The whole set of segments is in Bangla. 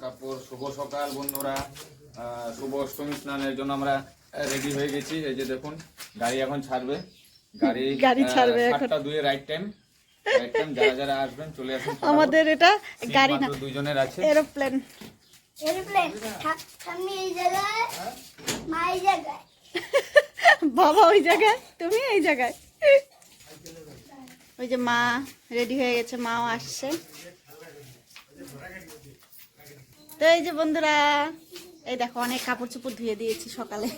কাপড় শুভ সকাল বন্ধুরা। শুভ অষ্টমী স্নানের জন্য আমরা রেডি হয়ে গেছি। এই যে দেখুন গাড়ি এখন ছাড়বে। গাড়ি গাড়ি ছাড়বে এখন। সাতটা দুয়ে রাইট টাইম রাইট টাইম যারা যারা আসবেন চলে আসুন আমাদের এটা গাড়ি না। দুইজনের আছে। এরোপ্লেন। এরোপ্লেন। আমি এই জায়গায়। মা এই জায়গায়। বাবা ওই জায়গায় তুমি এই জায়গায়। ওই যে মা রেডি হয়ে গেছে মাও আসছে। তো এই যে বন্ধুরা এই দেখো অনেক কাপড় চোপড় ধুয়ে দিয়েছি সকালে।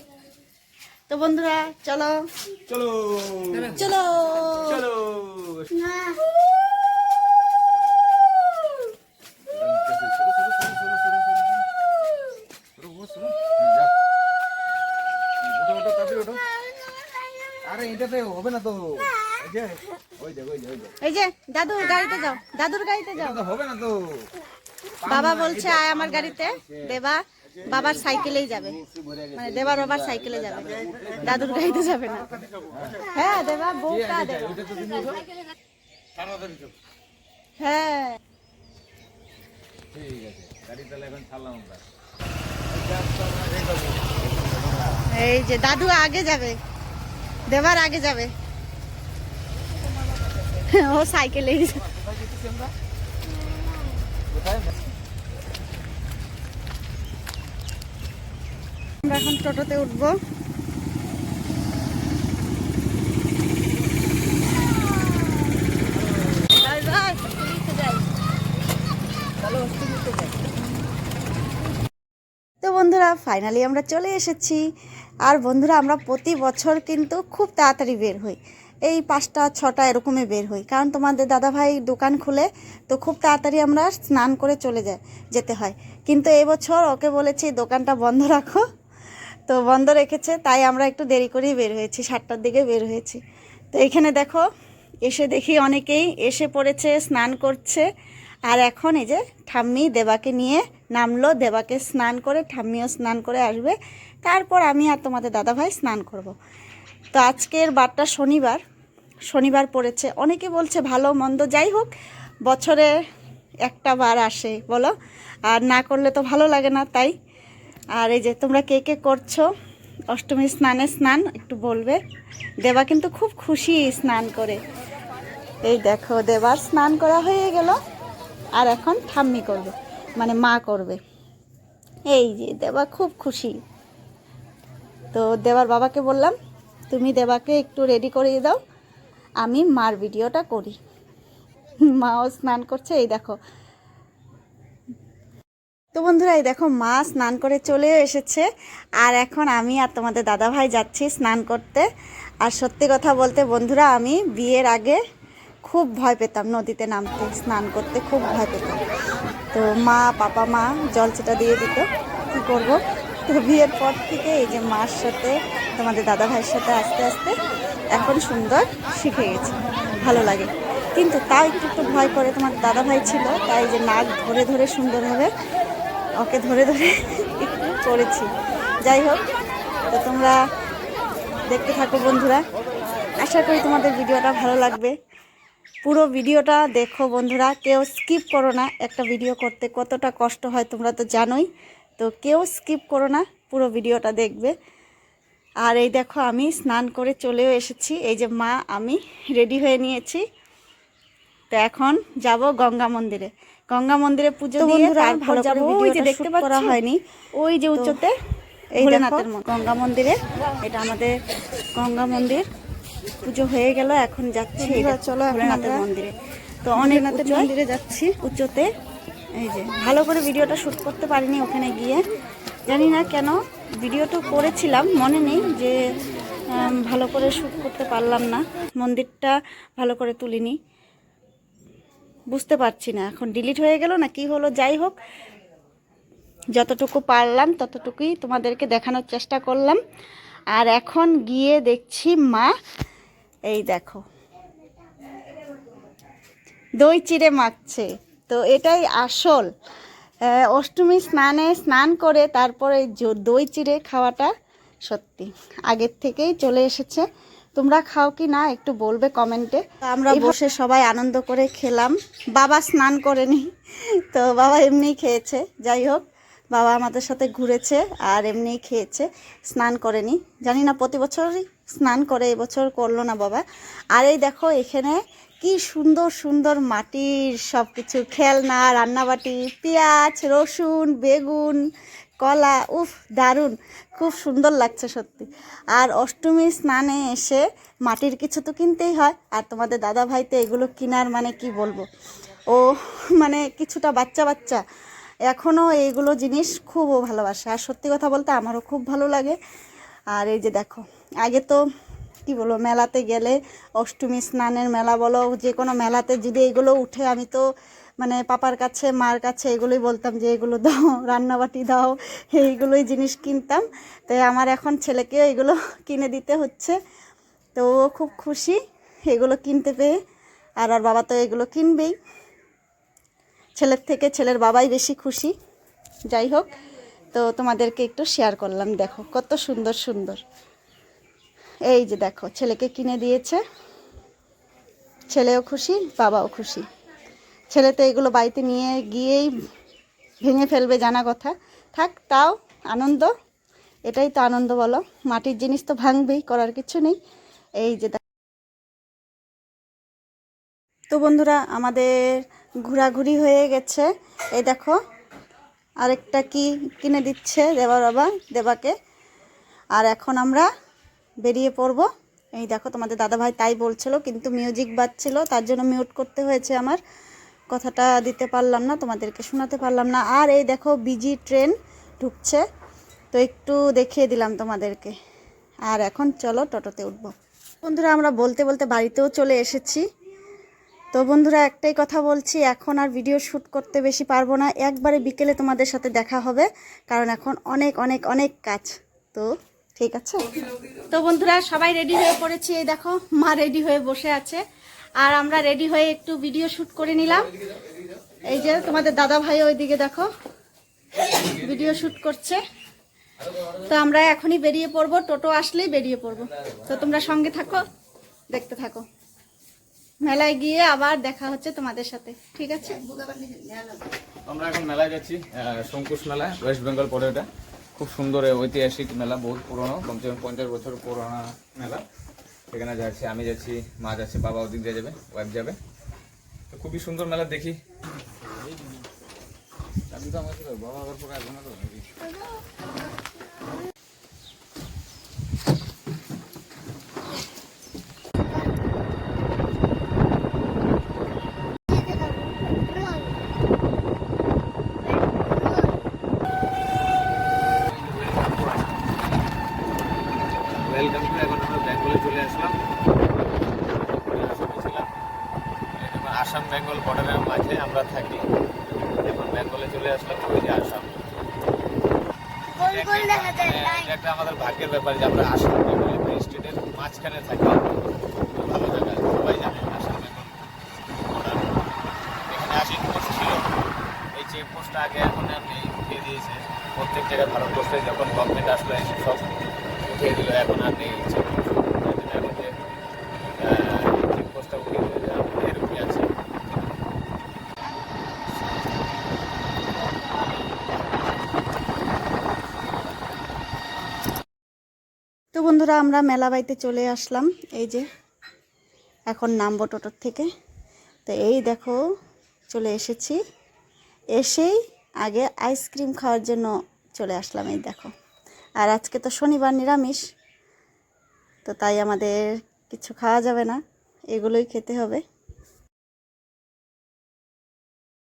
তো বন্ধুরা চলো। চলো। চলো। চলো। আরে এটাতে হবে না তো। এই যে ওই যে ওই যে এই যে দাদুর গাড়িতে যাও। দাদুর গাড়িতে যাও। হবে না তো। বাবা বলছে, আয় আমার গাড়িতে। দেবা বাবার সাইকেলেই যাবে। মানে দেবার বাবার সাইকেলে যাবে। দাদুর গাড়িতে যাবে না। হ্যাঁ দেবা, বউটা দেবা। হ্যাঁ। এই যে, দাদু আগে যাবে। দেবার আগে যাবে। ও সাইকেলেই যাবে। এখন টোটোতে উঠবো। তো বন্ধুরা ফাইনালি আমরা চলে এসেছি আর বন্ধুরা, আমরা প্রতি বছর কিন্তু খুব তাড়াতাড়ি বের হই এই পাঁচটা, ছটা এরকমই বের হই। কারণ তোমাদের দাদাভাই দোকান খুলে তো খুব তাড়াতাড়ি আমরা স্নান করে চলে যায় যেতে হয়। কিন্তু এবছর ওকে বলেছি, দোকানটা বন্ধ রাখো। তো বন্ধ রেখেছে, তাই আমরা একটু দেরি করেই বের হয়েছি, সাতটার দিকে বের হয়েছি। তো এখানে দেখো, এসে দেখি অনেকেই এসে পড়েছে, স্নান করছে। আর এখন এই যে ঠাম্মি দেবাকে নিয়ে নামলো, দেবাকে স্নান করে, ঠাম্মিও স্নান করে আসবে। তারপর আমি আর তোমাদের দাদাভাই স্নান করব। তো আজকের বারটা শনিবার শনিবার পড়েছে। অনেকে বলছে ভালো, মন্দ, যাই হোক, বছরে একটা বার আসে, বলো। আর না করলে তো ভালো লাগে না, তাই। আর এই যে, তোমরা কে কে করছ? অষ্টমী স্নানে স্নান, একটু বলবে। দেবা কিন্তু খুব খুশি স্নান করে। এই দেখো, দেবার স্নান করা হয়ে গেল। আর এখন ঠাম্মি করবে মানে মা করবে। এই যে, দেবা খুব খুশি। তো দেবার বাবাকে বললাম, তুমি দেবাকে একটু রেডি করিয়ে দাও। আমি মার ভিডিওটা করি। মাও স্নান করছে, এই দেখো। তো বন্ধুরা, এই দেখো, মা স্নান করে চলে এসেছে। আর এখন আমি আর তোমাদের দাদাভাই যাচ্ছি স্নান করতে। আর সত্যি কথা বলতে, বন্ধুরা, আমি বিয়ের আগে খুব ভয় পেতাম নদীতে নামতে, স্নান করতে খুব ভয় পেতাম। তো মা, পাপা, মা জল সেটা দিয়ে দিত। কী করব? তো বিয়ের পর থেকে এই যে মার সাথে, তোমাদের দাদা ভাইয়ের সাথে আস্তে আস্তে এখন সুন্দর শিখে গেছি, ভালো লাগে। কিন্তু তাও একটু একটু ভয় করে তোমার দাদা ভাই ছিল, তাই যে নাক ধরে ধরে সুন্দরভাবে ওকে ধরে ধরে একটু করেছি। যাই হোক, তো তোমরা দেখতে থাকো বন্ধুরা। আশা করি তোমাদের ভিডিওটা ভালো লাগবে। পুরো ভিডিওটা দেখো বন্ধুরা, কেউ স্কিপ করো না একটা ভিডিও করতে, কতটা কষ্ট হয় তোমরা তো জানোই। তো কেউ স্কিপ করো না, পুরো ভিডিওটা দেখবে। আর এই দেখো আমি স্নান করে চলেও এসেছি। এই যে মা আমি রেডি হয়ে নিয়েছি। তো এখন যাব গঙ্গা মন্দিরে। গঙ্গা মন্দিরে পুজো দিয়ে তারপর যাব ওই যে দেখতে করা হয়নি। ওই যে উচ্চতে এই ভোলেনাথের গঙ্গা মন্দিরে এটা আমাদের গঙ্গা মন্দির। পুজো হয়ে গেল এখন যাচ্ছি চলো ভোলেনাথের মন্দিরে। তো অনেক মন্দিরে যাচ্ছি। উচ্চতে এই যে ভালো করে ভিডিওটা শ্যুট করতে পারিনি ওখানে গিয়ে। জানি না কেন ভিডিওটা করেছিলাম, মনে নেই যে ভালো করে শ্যুট করতে পারলাম না। মন্দিরটা ভালো করে তুলিনি। বুঝতে পারছি না, এখন ডিলিট হয়ে গেল না কি হলো, যাই হোক। যতটুকু পারলাম, ততটুকুই তোমাদেরকে দেখানোর চেষ্টা করলাম। আর এখন গিয়ে দেখছি মা, এই দেখো। দই চিড়ে মাখছে। তো এটাই আসল। অষ্টমী স্নানে স্নান করে তারপরে দই চিড়ে খাওয়াটা সত্যি। আগের থেকেই চলে এসেছে। তোমরা খাও কি না একটু বলবে কমেন্টে। আমরা বসে সবাই আনন্দ করে খেলাম। বাবা স্নান করেনি তো বাবা এমনিই খেয়েছে। যাই হোক বাবা আমাদের সাথে ঘুরেছে আর এমনিই খেয়েছে স্নান করেনি। জানি না প্রতি বছরই স্নান করে এবছর করল না বাবা। আর এই দেখো এখানে কি সুন্দর সুন্দর মাটির সব কিছু খেলনা, রান্নাবাটি, পেঁয়াজ, রসুন, বেগুন, কলা, উফ, দারুণ। খুব সুন্দর লাগছে সত্যি। আর অষ্টমী স্নানে এসে মাটির কিছু তো কিনতেই হয়। আর তোমাদের দাদা ভাই তো এগুলো কেনার মানে কি বলব? ও মানে কিছুটা বাচ্চা বাচ্চা। এখনও এইগুলো জিনিস খুব ভালোবাসে। আর সত্যি কথা বলতে আমারও খুব ভালো লাগে। আর এই যে দেখো, আগে তো কি বলব, মেলাতে গেলে অষ্টমী স্নানের মেলা বলো, যে কোনো মেলাতে যদি এগুলো উঠে, আমি তো মানে পাপার কাছে, মার কাছে এগুলোই বলতাম যে এগুলো দাও, রান্নাবাটি দাও, এইগুলোই জিনিস কিনতাম। তাই আমার এখন ছেলেকে এগুলো কিনে দিতে হচ্ছে। তো ও খুব খুশি এগুলো কিনতে পেয়ে। আর আর বাবা তো এগুলো কিনবেই। ছেলের থেকে ছেলের বাবাই বেশি খুশি। যাই হোক, তো তোমাদেরকে একটু শেয়ার করলাম, দেখো কত সুন্দর সুন্দর। এই যে দেখো, ছেলেকে কিনে দিয়েছে। ছেলেও খুশি, বাবাও খুশি। ছেলে তো এগুলো বাড়িতে নিয়ে গিয়েই ভেঙে ফেলবে, জানা কথা। থাক, তাও আনন্দ। এটাই তো আনন্দ বলো। মাটির জিনিস তো ভাঙবেই, করার কিছু নেই। এই যে তো বন্ধুরা, আমাদের ঘোরাঘুরি হয়ে গেছে। এই দেখো, আরেকটা কি কিনে দিচ্ছে দেবা বাবা, দেবাকে। আর এখন আমরা বেরিয়ে পড়ব। এই দেখো, তোমাদের দাদাভাই তাই বলছিল, কিন্তু মিউজিক বাজছিল, তার জন্য মিউট করতে হয়েছে আমার। কথাটা দিতে পারলাম না, তোমাদেরকে শোনাতে পারলাম না। আর এই দেখো বিজি ট্রেন ঢুকছে। তো একটু দেখিয়ে দিলাম তোমাদেরকে। আর এখন চলো টোটোতে উঠবো। বন্ধুরা, আমরা বলতে বলতে বাড়িতেও চলে এসেছি। তো বন্ধুরা, একটাই কথা বলছি, এখন আর ভিডিও শ্যুট করতে বেশি পারব না। একবারে বিকেলে তোমাদের সাথে দেখা হবে, কারণ এখন অনেক অনেক অনেক কাজ। তো ঠিক আছে? তো বন্ধুরা সবাই রেডি হয়ে পড়েছি এই দেখো মা রেডি হয়ে বসে আছে। আর আমরা রেডি হয়ে একটু ভিডিও শ্যুট করে নিলাম। এই যে তোমাদের দাদা ভাই ওইদিকে দেখো ভিডিও শ্যুট করছে। তো আমরা এখনই বেরিয়ে পড়ব টোটো আসলেই বেরিয়ে পড়ব। তো তোমরা সঙ্গে থাকো দেখতে থাকো। মেলায় গিয়ে আবার দেখা হচ্ছে তোমাদের সাথে ঠিক আছে? আমরা এখন মেলায় যাচ্ছি শঙ্কুশ মেলা ওয়েস্ট বেঙ্গল পরে এটা খুব সুন্দর ঐতিহাসিক মেলা বহুত পুরনো কমসে কম পঞ্চাশ বছর পুরোনো মেলা। সেখানে যাচ্ছি আমি যাচ্ছি মা যাচ্ছে বাবা ওদিক দিয়ে যাবে ওয়াইফ যাবে। তো খুবই সুন্দর মেলা দেখি। আমি তো আমার বাবা আবার পরে আসব না তো? ওয়েলকাম টু এখন আমরা বেঙ্গলে চলে আসলাম। ছিলাম এখন আসাম বেঙ্গল বর্ডারের মাঝে আমরা থাকি। এখন বেঙ্গলে চলে আসলাম ওই যে আসাম হ্যাঁ, এটা একটা আমাদের ভাগ্যের ব্যাপার যে আমরা আসাম বেঙ্গল স্টেটের মাঝখানে থাকি খুব ভালো জায়গা সবাই জানে আসাম বেঙ্গল বর্ডার এখানে আশি পোস্ট ছিল এই চেক পোস্টটা আগে এখন আর নেই উঠিয়ে দিয়েছে প্রত্যেক জায়গায় ভারতবর্ষে যখন গভর্নমেন্ট আসলো এসে সব উঠিয়ে দিল এখন আর নেই চেক পোস্ট এখন যে চেক পোস্টটা দিলে এরকমই আছে। তো বন্ধুরা, আমরা মেলা বাড়িতে চলে আসলাম। এই যে, এখন নামবো টোটোর থেকে। তো এই দেখো, চলে এসেছি। এসেই আগে আইসক্রিম খাওয়ার জন্য চলে আসলাম, এই দেখো। আর আজকে তো শনিবার নিরামিষ তো তাই আমাদের কিছু খাওয়া যাবে না এগুলোই খেতে হবে।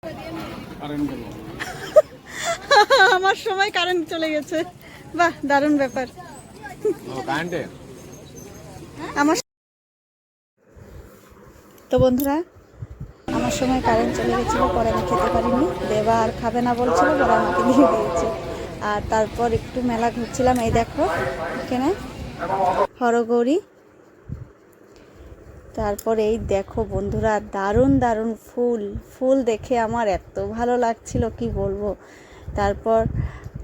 আমার সময় কারেন্ট চলে গেছে। বাহ দারুণ ব্যাপার। আমার তো বন্ধুরা আমার সময় কারেন্ট চলে গেছিল পরে আমি খেতে পারিনি। দেবা আর খাবে না বলছিল পরে আমাকে দিয়ে দিয়েছে আর তারপর একটু মেলা ঘুরছিলাম, এই দেখো এখানে। হরগৌরী। তারপর এই দেখো বন্ধুরা, দারুণ দারুণ ফুল। ফুল দেখে আমার এত ভালো লাগছিল, কি বলব। তারপর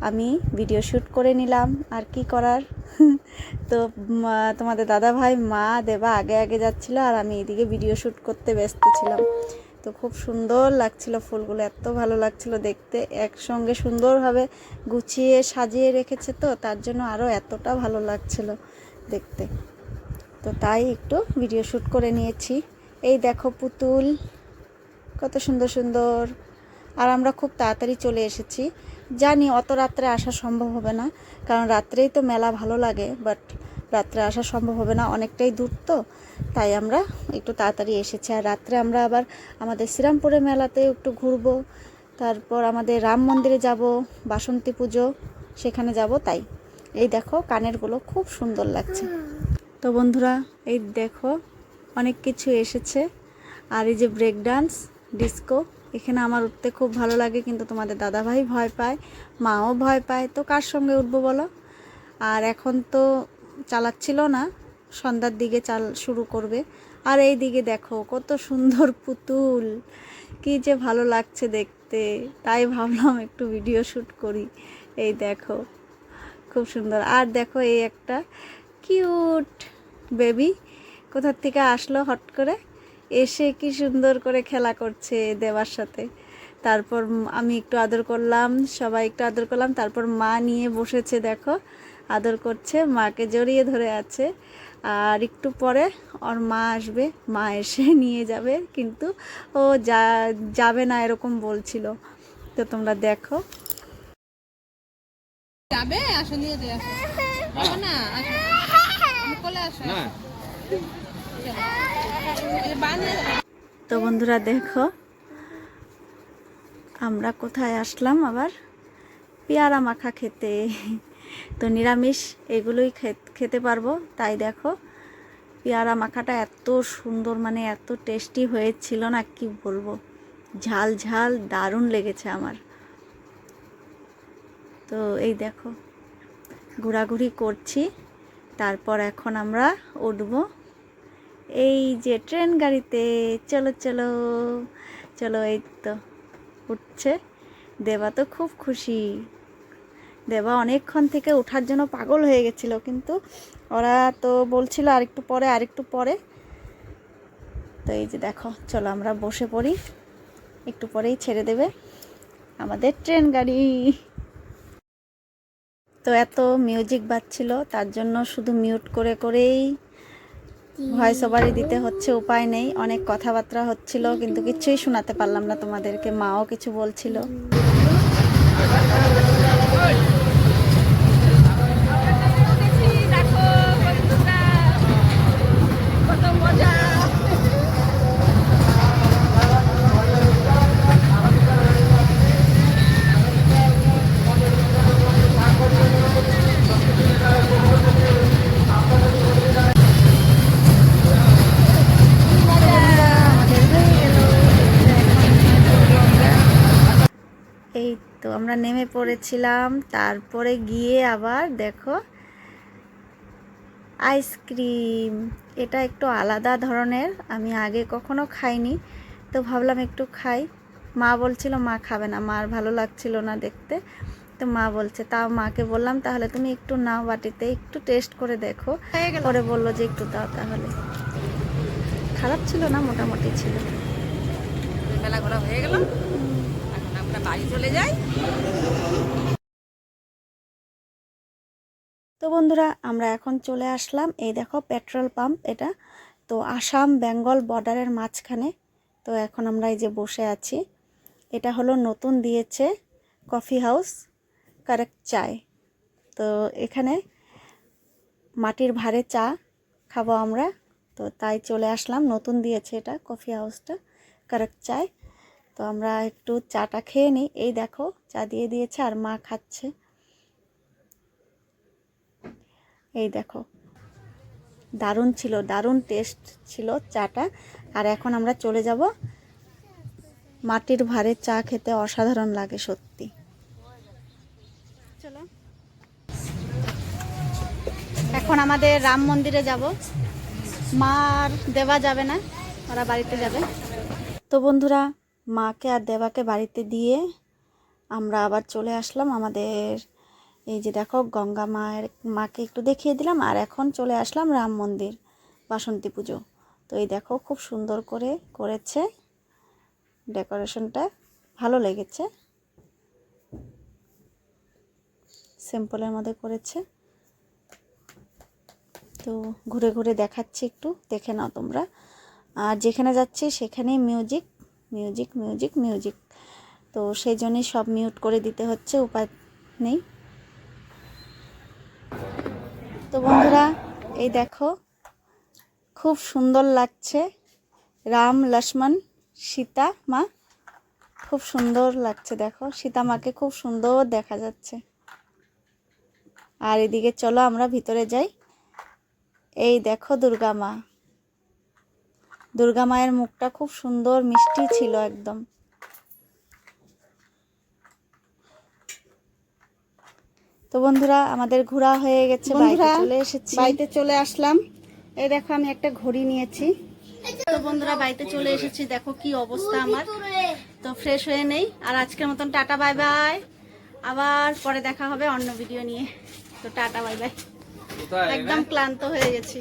আমি ভিডিও শ্যুট করে নিলাম, আর কি করার? তো তোমাদের দাদা ভাই মা দেবা আগে আগে যাচ্ছিল, আর আমি এদিকে ভিডিও শ্যুট করতে ব্যস্ত ছিলাম। তো খুব সুন্দর লাগছিল ফুলগুলো, এত ভালো লাগছিল দেখতে। একসঙ্গে সুন্দরভাবে গুছিয়ে সাজিয়ে রেখেছে তো, তার জন্য আরও এতটা ভালো লাগছিল দেখতে। তো তাই একটু ভিডিও শ্যুট করে নিয়েছি। এই দেখো পুতুল, কত সুন্দর সুন্দর। আর আমরা খুব তাড়াতাড়ি চলে এসেছি। জানি অত রাত্রে আসা সম্ভব হবে না, কারণ রাত্রেই তো মেলা ভালো লাগে বাট রাত্রে আসা সম্ভব হবে না, অনেকটাই দূর তো। তাই আমরা একটু তাড়াতাড়ি এসেছি। আর রাত্রে আমরা আবার আমাদের শ্রীরামপুরে মেলাতে একটু ঘুরবো, তারপর আমাদের রাম মন্দিরে যাব, বাসন্তী পুজো, সেখানে যাব তাই। এই দেখো কানেরগুলো খুব সুন্দর লাগছে। তো বন্ধুরা, এই দেখো অনেক কিছু এসেছে। আর এই যে ব্রেক ডান্স, ডিস্কো, এখানে আমার উঠতে খুব ভালো লাগে, কিন্তু তোমাদের দাদাভাই ভয় পায়, মাও ভয় পায়। তো কার সঙ্গে উঠবো বলো? আর এখন তো চালাচ্ছিল না, সন্ধ্যার দিকে চাল শুরু করবে। আর এই দিকে দেখো, কত সুন্দর পুতুল, কি যে ভালো লাগছে দেখতে। তাই ভাবলাম একটু ভিডিও শ্যুট করি। এই দেখো, খুব সুন্দর। আর দেখো এই একটা কিউট বেবি কোথার থেকে আসলো হট করে? এসে কি সুন্দর করে খেলা করছে দেওয়ার সাথে। তারপর আমি একটু আদর করলাম, সবাই একটু আদর করলাম। তারপর মা নিয়ে বসেছে, দেখো। আদর করছে মাকে জড়িয়ে ধরে আছে। আর একটু পরে ওর মা আসবে মা এসে নিয়ে যাবে। কিন্তু ও যা যাবে না এরকম বলছিল। তো তোমরা দেখো। যাবে? আসো নিয়ে দিয়ে আসো। না? আসো। কোলে আসো। না। এই বানিয়ে যাবে তো বন্ধুরা দেখো আমরা কোথায় আসলাম আবার? পেয়ারা মাখা খেতে। তো নিরামিষ এগুলোই খেতে পারব। তাই দেখো, পেয়ারা মাখাটা এত সুন্দর মানে এত টেস্টি হয়েছিল না, কি বলব? ঝাল ঝাল, দারুণ লেগেছে আমার। তো এই দেখো, ঘোরাঘুরি করছি, তারপর এখন আমরা উঠবো। এই যে ট্রেন গাড়িতে, চলো চলো চলো, এই তো, উঠছে। দেবা তো খুব খুশি। দেবা অনেকক্ষণ থেকে ওঠার জন্য পাগল হয়ে গেছিল, কিন্তু ওরা তো বলছিল আরেকটু পরে আরেকটু পরে। তো এই যে দেখো, চলো আমরা বসে পড়ি। একটু পরেই ছেড়ে দেবে আমাদের ট্রেন গাড়ি। তো এত মিউজিক বাজছিল, তার জন্য শুধু মিউট করে করেই ভয়েস ওভারই দিতে হচ্ছে, উপায় নেই। অনেক কথাবার্তা হচ্ছিল, কিন্তু কিছুই শোনাতে পারলাম না তোমাদেরকে, মাও কিছু বলছিল। আমরা নেমে পড়েছিলাম তারপরে গিয়ে আবার দেখো আইসক্রিম। এটা একটু আলাদা ধরনের আমি আগে কখনো খাইনি তো ভাবলাম একটু খাই। মা বলছিল মা খাবে না মার ভালো লাগছিল না দেখতে। তো মা বলছে তাও মাকে বললাম তাহলে তুমি একটু নাও বাটিতে একটু টেস্ট করে দেখো। পরে বলল যে একটু দাও তাহলে। খারাপ ছিল না মোটামুটি ছিল। মেলা ঘোরা হয়ে গেল। বাড়ি চলে যাই। তো বন্ধুরা, আমরা এখন চলে আসলাম। এই দেখো, পেট্রোল পাম্প এটা। তো আসাম, বেঙ্গল বর্ডারের মাঝখানে। তো এখন আমরা এই যে বসে আছি। এটা হলো নতুন দিয়েছে কফি হাউস কারেক্ট চায়। তো এখানে মাটির ভারে চা খাব আমরা। তো তাই চলে আসলাম। নতুন দিয়েছে এটা কফি হাউসটা কারেক্ট চায়। তো আমরা একটু চাটা খেয়ে নিই। এই দেখো, চা দিয়ে দিয়েছে আর মা খাচ্ছে। এই দেখো, দারুণ ছিল, দারুণ টেস্ট ছিল চাটা। আর এখন আমরা চলে যাব মাটির ভারে চা খেতে, অসাধারণ লাগে সত্যি। চলো। এখন আমাদের রাম মন্দিরে যাব। মার দেওয়া যাবে না, ওরা বাড়িতে যাবে। তো বন্ধুরা মাকে আর দেবাকে বাড়িতে দিয়ে আমরা আবার চলে আসলাম আমাদের, এই যে দেখো গঙ্গা মায়ের, মাকে একটু দেখিয়ে দিলাম আর এখন চলে আসলাম রাম মন্দির, বাসন্তী পুজো। তো এই দেখো খুব সুন্দর করে করেছে ডেকোরেশনটা, ভালো লেগেছে। সিম্পলের মধ্যে করেছে। তো ঘুরে ঘুরে দেখাচ্ছি একটু, দেখে নাও তোমরা। আর যেখানে যাচ্ছি সেখানেই মিউজিক মিউজিক মিউজিক মিউজিক। তো সেই জন্যই সব মিউট করে দিতে হচ্ছে, উপায় নেই। তো বন্ধুরা, এই দেখো, খুব সুন্দর লাগছে। রাম, লক্ষ্মণ, সীতা, মা, খুব সুন্দর লাগছে, দেখো। সীতা মাকে খুব সুন্দর দেখা যাচ্ছে। আর এদিকে চলো, আমরা ভিতরে যাই। এই দেখো দুর্গা মা। দুর্গা মায়ের মুখটা খুব সুন্দর মিষ্টি ছিল একদম। তো বন্ধুরা আমাদের ঘোরা হয়ে গেছে বাড়িতে চলে এসেছি। বাড়িতে চলে আসলাম। এই দেখো আমি একটা ঘড়ি নিয়েছি। তো বন্ধুরা বাড়িতে চলে এসেছি। দেখো কি অবস্থা আমার। তো ফ্রেশ হয়ে নেই। আর আজকের মতন টাটা বাই বাই। আবার পরে দেখা হবে অন্য ভিডিও নিয়ে। তো টাটা বাই বাই। একদম ক্লান্ত হয়ে গেছি।